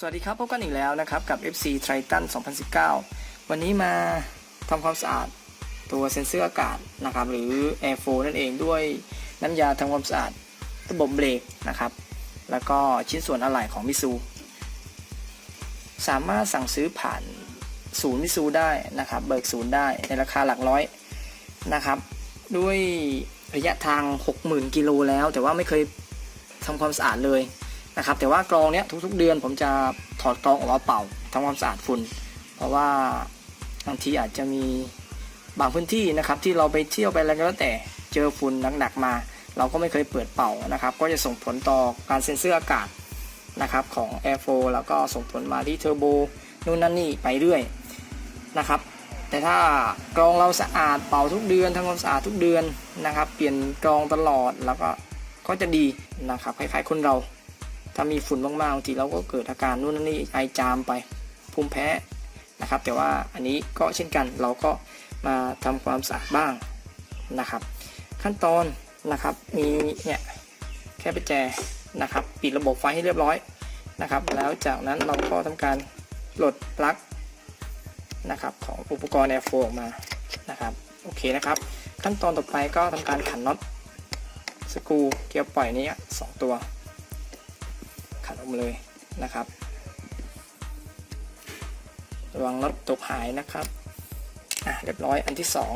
สวัสดีครับ พบกันอีกแล้วนะครับ กับ FC Triton 2019 วันนี้มาทำความสะอาดตัวเซ็นเซอร์อากาศนะครับ หรือ Airfo นั่นเองด้วยน้ำยาทำความสะอาดระบบเบรกนะครับ แล้วก็ชิ้นส่วนอะไหล่ของมิซูสามารถสั่งซื้อผ่านศูนย์มิซูได้นะครับ เบิกศูนย์ได้ในราคาหลักร้อยนะครับ ด้วยระยะทาง 60,000 กิโลแล้ว แต่ว่าไม่เคยทำความสะอาดเลย นะครับแต่ว่ากรองเนี้ยทุกๆ เดือนผมจะถอดกรองออกมาเป่าทำความสะอาดฝุ่น เพราะว่าบางทีอาจจะมีบางพื้นที่นะครับที่เราไปเที่ยวไปอะไรก็แล้วแต่เจอฝุ่นหนักๆมา เราก็ไม่เคยเปิดเป่านะครับ ก็จะส่งผลต่อการเซ็นเซอร์อากาศนะครับของ Air f l o แล้วก็ส่งผลมาที่เทอร์โบนู่นนั่นนี่ไปเรื่อยนะครับ แต่ถ้ากรองเราสะอาดเป่าทุกเดือนทำความสะอาดทุกเดือนนะครับ เปลี่ยนกรองตลอดแล้วก็ก็จะดีนะครับคล้ายๆคนเรา ถ้ามีฝุ่นมากๆบางทีเราก็เกิดอาการนู่นนี่ไอจามไปภูมิแพ้นะครับ แต่ว่าอันนี้ก็เช่นกันเราก็มาทำความสะอาดบ้างนะครับ ขั้นตอนนะครับมีเนี่ยแค่ไปแจนะครับ ปิดระบบไฟให้เรียบร้อยนะครับ แล้วจากนั้นเราก็ทำการโหลดปลั๊กนะครับของอุปกรณ์ Airflow ออกมานะครับโอเคนะครับ ขั้นตอนต่อไปก็ทำการขันน็อตสกรูเกียร์ปล่อยนี้สองตัว ขันออกมาเลยนะครับระวังน็อตตกหายนะครับอะเรียบร้อยอันที่สอง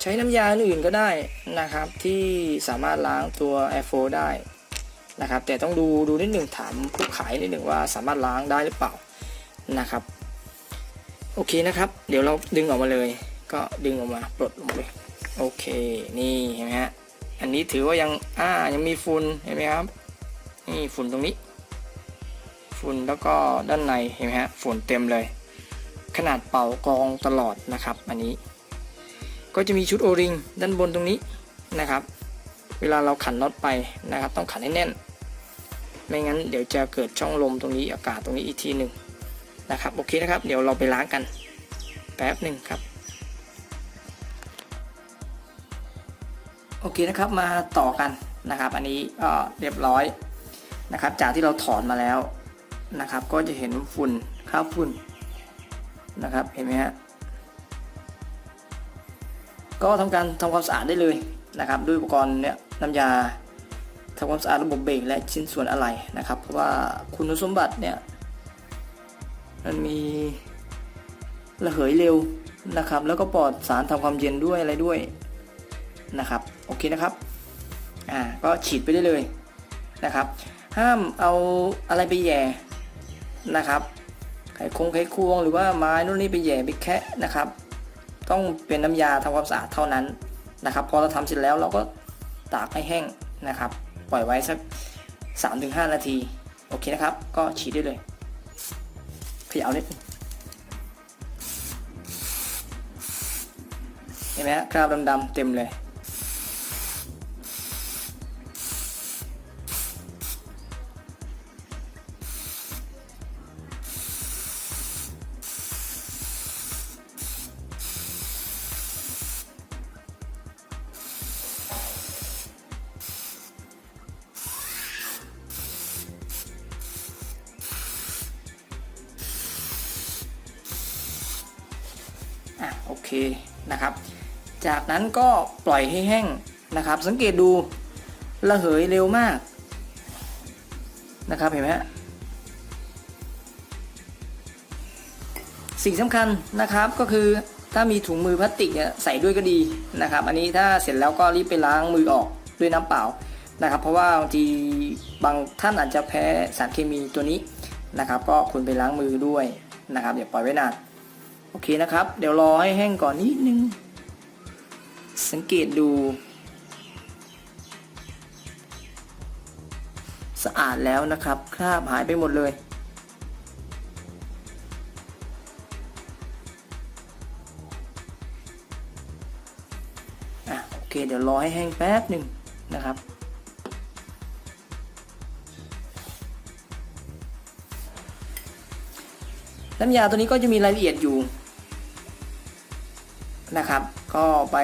ใช้น้ำยาอื่นก็ได้นะครับที่สามารถล้างตัว Air f o ได้นะครับแต่ต้องดูดูนิดหนึ่งถามผู้ขายนิดหนึ่งว่าสามารถล้างได้หรือเปล่านะครับ โอเคนะครับ เดี๋ยวเราดึงออกมาเลย ก็ดึงออกมาปลดลงไปโอเคนี่เห็นไหมฮะอันนี้ถือว่ายังอ่ายังมีฝุ่นเห็นไหมครับนี่ฝุ่นตรงนี้ ฝุ่นแล้วก็ด้านในเห็นไหมฮะฝุ่นเต็มเลย ขนาดเป่ากองตลอดนะครับ อันนี้ ก็จะมีชุดโอริงด้านบนตรงนี้นะครับ เวลาเราขันน็อตไปนะครับ ต้องขันให้แน่น ไม่งั้นเดี๋ยวจะเกิดช่องลมตรงนี้อากาศตรงนี้อีกทีหนึ่งนะครับโอเคนะครับ เดี๋ยวเราไปล้างกันแป๊บหนึ่งครับ เคนะครับมาต่อกันนะครับ อันนี้ก็เรียบร้อยนะครับ จากที่เราถอนมาแล้วนะครับ ก็จะเห็นฝุ่นคราบฝุ่นนะครับ เห็นไหมฮะก็ทำการทำความสะอาดได้เลยนะครับ ด้วยอุปกรณ์เนี่ยน้ำยาทำความสะอาดระบบเบรกและชิ้นส่วนอะไหล่นะครับ เพราะว่าคุณสมบัติเนี่ยมันมีระเหยเร็วนะครับ แล้วก็ปลอดสารทำความเย็นด้วยอะไรด้วย นะครับโอเคนะครับอ่าก็ฉีดไปได้เลยนะครับห้ามเอาอะไรไปแย่นะครับไขคงไขควงหรือว่าไม้นู่นนี่ไปแย่ไปแคะนะครับ ต้องเป็นน้ำยาทำความสะอาดเท่านั้นนะครับ พอเราทำเสร็จแล้วเราก็ตากให้แห้งนะครับ ปล่อยไว้สัก 3-5 นาทีโอเคนะครับ ก็ฉีดได้เลยขยาวนิดเห็นไหมฮะคราบดำๆเต็มเลย อะโอเคนะครับ จากนั้นก็ปล่อยให้แห้งนะครับ สังเกตดูระเหยเร็วมากนะครับเห็นไหมฮะสิ่งสำคัญนะครับก็คือถ้ามีถุงมือพลาสติกเนี่ยใส่ด้วยก็ดีนะครับ อันนี้ถ้าเสร็จแล้วก็รีบไปล้างมือออกด้วยน้ำเปล่านะครับ เพราะว่าบางทีบางท่านอาจจะแพ้สารเคมีตัวนี้นะครับ ก็คุณไปล้างมือด้วยนะครับอย่าปล่อยไว้นาน อเคนะครับ เดี๋ยวรอให้แห้งก่อนนิดนึง สังเกตดู สะอาดแล้วนะครับคราบหายไปหมดเลยอะโอเคเดี๋ยวรอให้แห้งแป๊บหนึ่งนะครับ น้ำยาตัวนี้ก็จะมีรายละเอียดอยู่ นะครับ ก็ไป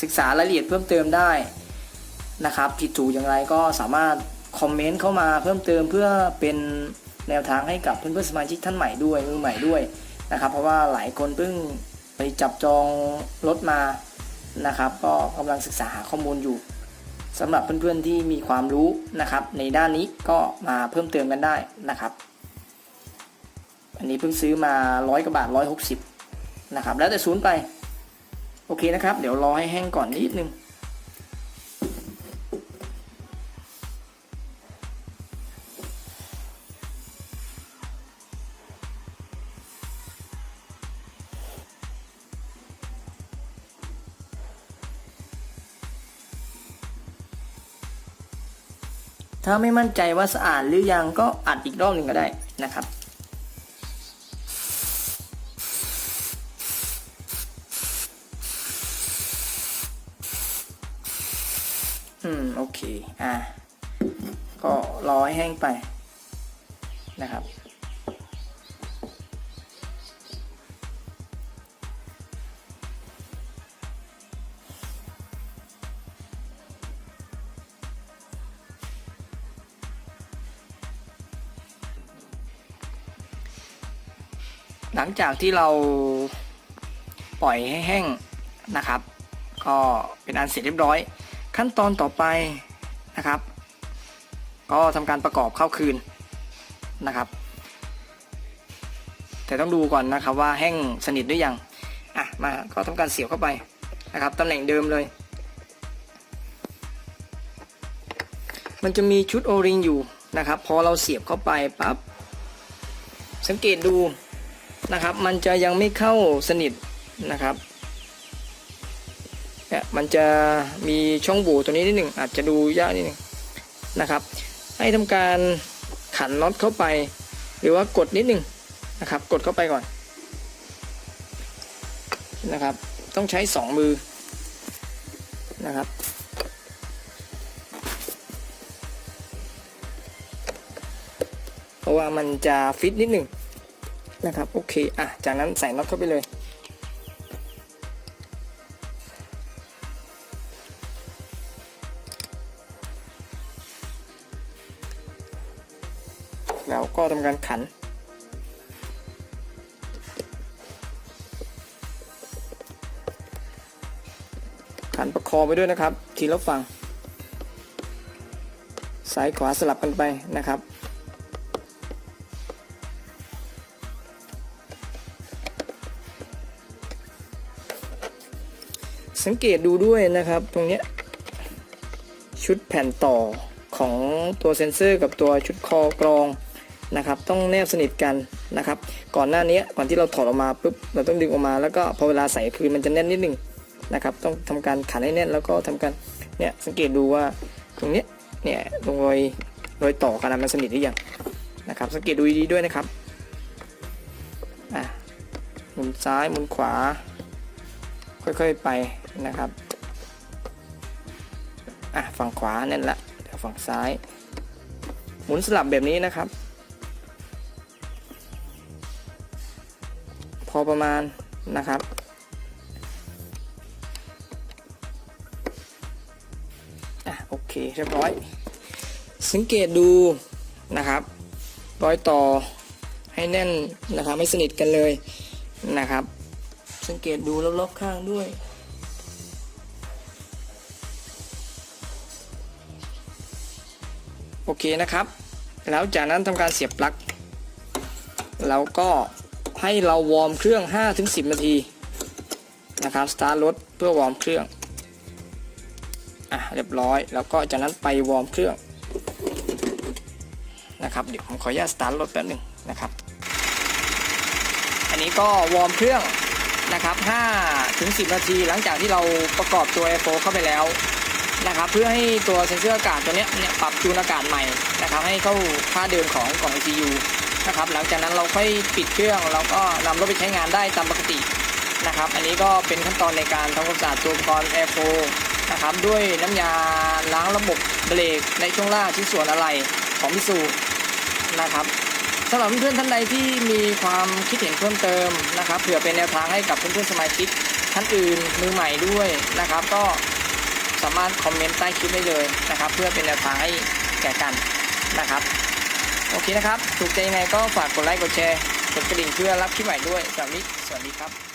ศึกษารายละเอียดเพิ่มเติมได้นะครับ ผิดถูกอย่างไรก็สามารถคอมเมนต์เข้ามาเพิ่มเติมเพื่อเป็นแนวทางให้กับเพื่อนๆสมาชิกท่านใหม่ด้วยมือใหม่ด้วยนะครับ เพราะว่าหลายคนเพิ่งไปจับจองรถมานะครับ ก็กำลังศึกษาหาข้อมูลอยู่สำหรับเพื่อนๆที่มีความรู้นะครับ ในด้านนี้ก็มาเพิ่มเติมกันได้นะครับ อันนี้เพิ่งซื้อมาร้อยกว่าบาทร้อยหกสิบ นะครับ แล้วแต่ศูนย์ไป โอเคนะครับ เดี๋ยวรอให้แห้งก่อนนิดนึง ถ้าไม่มั่นใจว่าสะอาดหรือยังก็อัดอีกรอบหนึ่งก็ได้นะครับ อเคอะก็รอให้แห้งไปนะครับ หลังจากที่เราปล่อยให้แห้งนะครับ ก็เป็นอันเสร็จเรียบร้อย ขั้นตอนต่อไป นะครับ ก็ทำการประกอบเข้าคืนนะครับ แต่ต้องดูก่อนนะครับว่าแห้งสนิทหรือยังอะมาก็ทำการเสียบเข้าไปนะครับตำแหน่งเดิมเลย มันจะมีชุดโอริงอยู่นะครับ พอเราเสียบเข้าไปปั๊บสังเกตดูนะครับ มันจะยังไม่เข้าสนิทนะครับ เนี่ยมันจะมีช่องโหว่ตัวนี้นิดหนึ่งอาจจะดูยากนิดหนึ่งนะครับ ให้ทำการขันน็อตเข้าไป หรือว่ากดนิดหนึ่งนะครับ กดเข้าไปก่อนนะครับ ต้องใช้สองมือนะครับเพราะว่ามันจะฟิตนิดหนึ่งนะครับโอเคอะจากนั้นใส่น็อตเข้าไปเลย แล้วก็ทำการขัน ขันประคองไปด้วยนะครับ ทีละฝั่งซ้ายขวาสลับกันไปนะครับ สังเกตดูด้วยนะครับตรงนี้ชุดแผ่นต่อของตัวเซ็นเซอร์กับตัวชุดคอกรอง นะครับต้องแนบสนิทกันนะครับ ก่อนหน้านี้ก่อนที่เราถอดออกมาปุ๊บเราต้องดึงออกมา แล้วก็พอเวลาใส่คืนมันจะแน่นนิดนึงนะครับ ต้องทำการขันให้แน่นแล้วก็ทำการเนี่ยสังเกตดูว่าตรงเนี้ยเนี่ยตรงรอยรอยต่อกันมันสนิทหรือยังนะครับ สังเกตดูดีด้วยนะครับอะหมุนซ้ายหมุนขวา ค่อยๆไปนะครับอะฝั่งขวาแน่นละเดี๋ยวฝั่งซ้าย หมุนสลับแบบนี้นะครับ อประมาณนะครับ อะโอเคเรียบร้อย สังเกตดูนะครับรอยต่อให้แน่นนะครับไม่สนิทกันเลยนะครับ สังเกตดูรอบๆข้างด้วยโอเคนะครับ แล้วจากนั้นทำการเสียบปลั๊ก แล้วก็ ให้เราวอร์มเครื่อง 5-10 นาทีนะครับสตาร์ทรถเพื่อวอร์มเครื่องอะเรียบร้อย แล้วก็จากนั้นไปวอร์มเครื่องนะครับเดี๋ยวผมขออนุญาตสตาร์ทรถแป๊บหนึ่งนะครับ อันนี้ก็วอร์มเครื่องนะครับ5ถึง10 นาที หลังจากที่เราประกอบตัว Air 4เข้าไปแล้วนะครับ เพื่อให้ตัวเซ็นเซอร์อากาศตัวนี้เนี่ยปรับจูนอากาศใหม่นะครับ ให้เข้าค่าเดิมของกล่อง ECU นะครับ หลังจากนั้นเราค่อยปิดเครื่องแล้วก็นำรถไปใช้งานได้ตามปกตินะครับ อันนี้ก็เป็นขั้นตอนในการทำความสะอาดตัวอุปกรณ์ Air 4นะครับด้วยน้ำยาล้างระบบเบรกในช่วงล่างชิ้นส่วนอะไรของมิสูนะครับสำหรับเพื่อนๆท่านใดที่มีความคิดเห็นเพิ่มเติมนะครับเผื่อเป็นแนวทางให้กับเพื่อนๆสมาชิกท่านอื่นมือใหม่ด้วยนะครับ ก็สามารถคอมเมนต์ใต้คลิปได้เลยนะครับ เพื่อเป็นแนวทางให้แก่กันนะครับ โอเคนะครับ ถูกใจยังไงก็ฝากกดไลค์ กดแชร์ กดกระดิ่งเพื่อรับคลิปใหม่ด้วยสำหรับวันนี้สวัสดีครับ